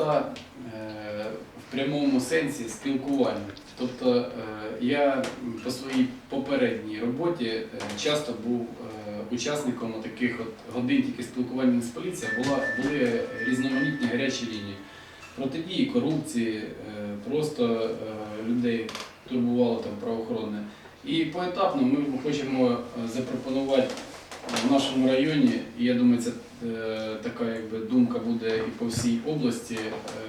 мета е, в прямому сенсі спілкування. Тобто е, я по своїй попередній роботі е, часто був учасником таких от годин тільки спілкування з поліцією, була, були різноманітні гарячі лінії протидії корупції, просто людей турбувало там правоохоронне. І поетапно ми хочемо запропонувати в нашому районі, і я думаю, це е, така якби думка буде і по всій області.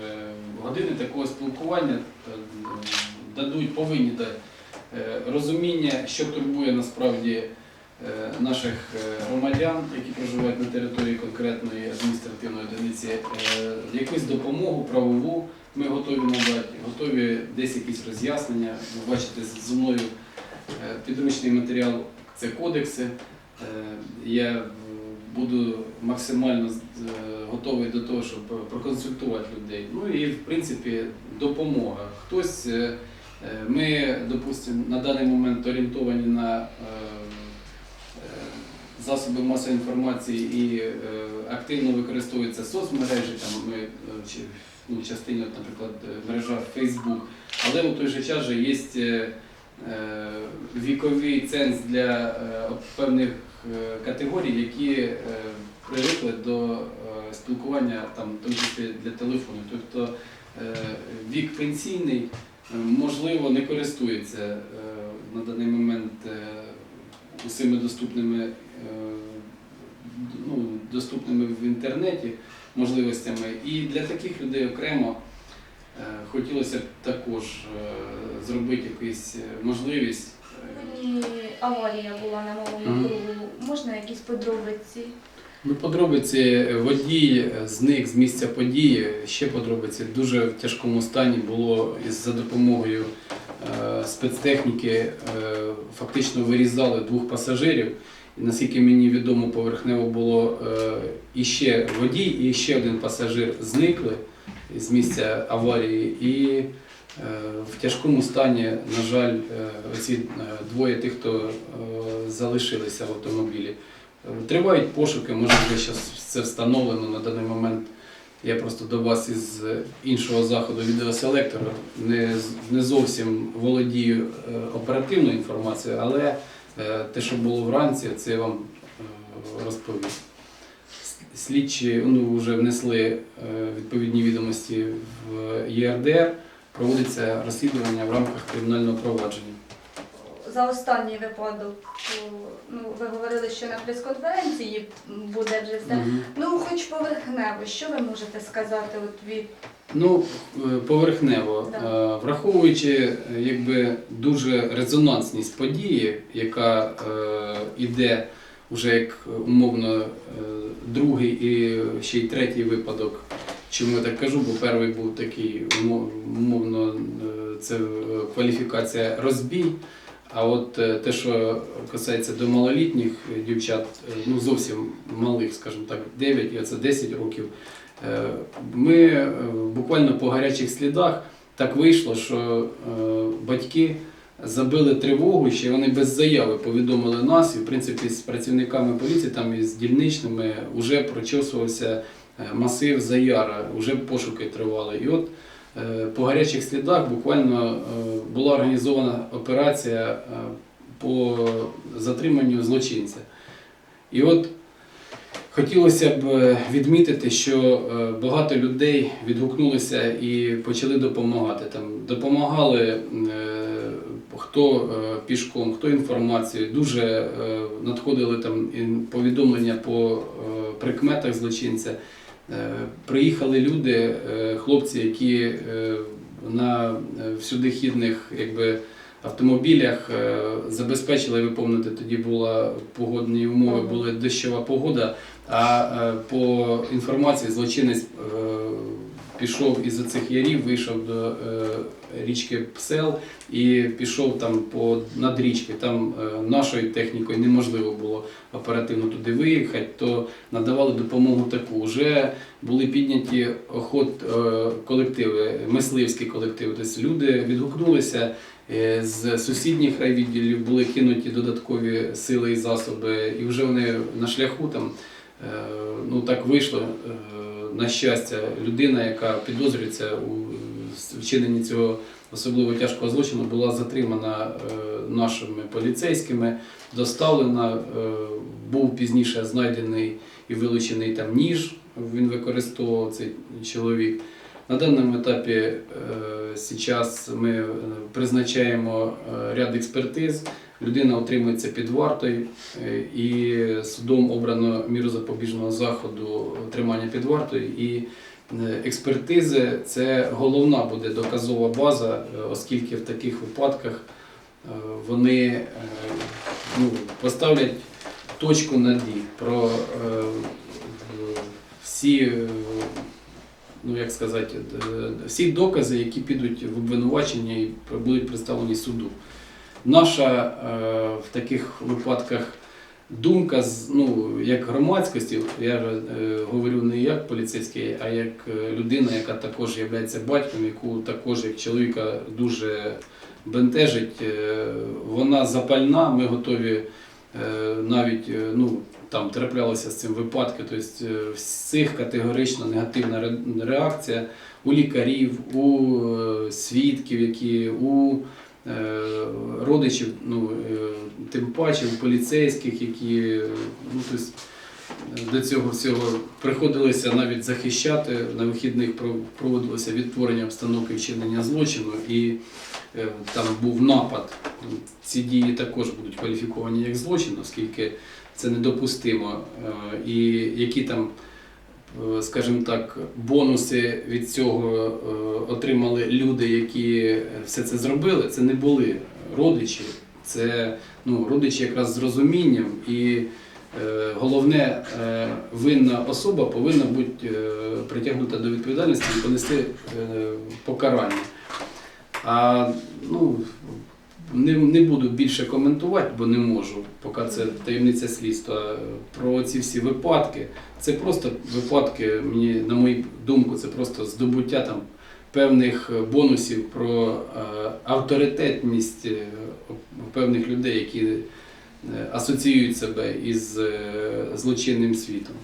е, Години такого спілкування е, дадуть, повинні дати розуміння, що турбує насправді наших громадян, які проживають на території конкретної адміністративної одиниці, якусь допомогу правову ми готові надати, готові десь якісь роз'яснення. Ви бачите зі мною підручний матеріал це кодекси. Е, Я буду максимально е, готовий до того, щоб проконсультувати людей. Ну і в принципі допомога. Хтось е, ми, допустимо, на даний момент орієнтовані на засоби масової інформації і активно використовуються соцмережі. Там ми чи ну, частині, наприклад, мережа Facebook, але у той же час же є віковий ценз для певних категорій, які е, привикли до е, спілкування там, в для телефону. Тобто е, вік пенсійний, е, можливо, не користується е, на даний момент е, усіми доступними, е, ну, доступними в інтернеті можливостями. І для таких людей окремо е, хотілося б також е, зробити якусь е, можливість. Аварія була на малому Мгм. кругу. Можна якісь подробиці? Ну, подробиці е, водій е, зник з місця події. Ще подробиці дуже в тяжкому стані було із за допомогою е, спецтехніки. е, фактично вирізали двох пасажирів. І наскільки мені відомо, поверхнево було е, іще водій, і ще один пасажир зникли з місця аварії. І в тяжкому стані, на жаль, е, ці двоє тих, хто е, залишилися в автомобілі. Тривають пошуки, може вже зараз це встановлено на даний момент. Я просто до вас із іншого заходу відеоселектора не, не зовсім володію е, оперативною інформацією, але е, те, що було вранці, це я вам е, розповім. Слідчі ну, вже внесли е, відповідні відомості в ЄРДР, проводиться розслідування в рамках кримінального провадження. За останній випадок, ну ви говорили, що на прес-конференції буде вже все. Мгм. Ну, хоч поверхнево, що ви можете сказати от від Ну, е, поверхнево, Да. Е, враховуючи е, якби дуже резонансність події, яка е, іде вже як умовно другий і ще й третій випадок. Чому я так кажу? Бо перший був такий умовно, е, це е, кваліфікація розбій. А от е, те, що касається до малолітніх дівчат, ну зовсім малих, скажімо так, 9, і це 10 років. Ми буквально по гарячих слідах так вийшло, що батьки забили тривогу, ще вони без заяви повідомили нас, і в принципі з працівниками поліції, там і з дільничними, вже прочосувався масив Заяра, вже пошуки тривали. І от е, по гарячих слідах буквально е, була організована операція е, по затриманню злочинця. І от Хотілося б е, відмітити, що е, багато людей відгукнулися і почали допомагати. Там допомагали е, хто е, пішком, хто інформацією. Дуже е, надходили там повідомлення по е, прикметах злочинця. Е, Приїхали люди, е, хлопці, які е, на всюдихідних якби, автомобілях забезпечили виповнити. Тоді була погодні умови, була дощова погода. А по інформації злочинець пішов із цих ярів, вийшов до е, річки Псел і пішов там по над річки. Там е, нашою технікою неможливо було оперативно туди виїхати, то надавали допомогу таку. Вже були підняті охот е, колективи, мисливські колективи. Тобто люди відгукнулися. е, З сусідніх райвідділів були кинуті додаткові сили і засоби, і вже вони на шляху там Ну так вийшло. е, на щастя, людина, яка підозрюється у е, вчиненні цього особливо тяжкого злочину, була затримана е, нашими поліцейськими, доставлена, е, був пізніше знайдений і вилучений там ніж. Він використовував цей чоловік. На даному етапі е, зараз ми е, призначаємо е, ряд експертиз. Людина отримується під вартою е, і судом обрано міру запобіжного заходу тримання під вартою. І е, експертизи це головна буде доказова база, е, оскільки в таких випадках вони ну, поставлять точку над «і» про всі, ну як сказати, всі докази, які підуть в обвинувачення і будуть представлені суду. Наша е, в таких випадках думка, ну, як громадськості, я е, говорю не як поліцейський, а як е, людина, яка також є батьком, яку також як чоловіка дуже бентежить, вона запальна, ми готові навіть ну, там траплялися з цим випадки, тобто е, всіх категорично негативна реакція у лікарів, у свідків, які у родичів, ну, е, тим паче поліцейських, які е, ну, е, до цього всього приходилося навіть захищати. На вихідних проводилося відтворення обстановки вчинення злочину і е, там був напад. Ці дії також будуть кваліфіковані як злочин, оскільки це недопустимо. Е, І які там, е, скажімо так, бонуси від цього е, отримали люди, які все це зробили, це не були родичі, це ну, родичі якраз з розумінням. І е, головне, е, винна особа повинна бути е, притягнута до відповідальності і понести е, покарання. А ну, не, не буду більше коментувати, бо не можу, поки це таємниця слідства. Про ці всі випадки. Це просто випадки, мені, на мою думку, це просто здобуття там певних бонусів про е, авторитетність е, певних людей, які е, асоціюють себе із злочинним світом.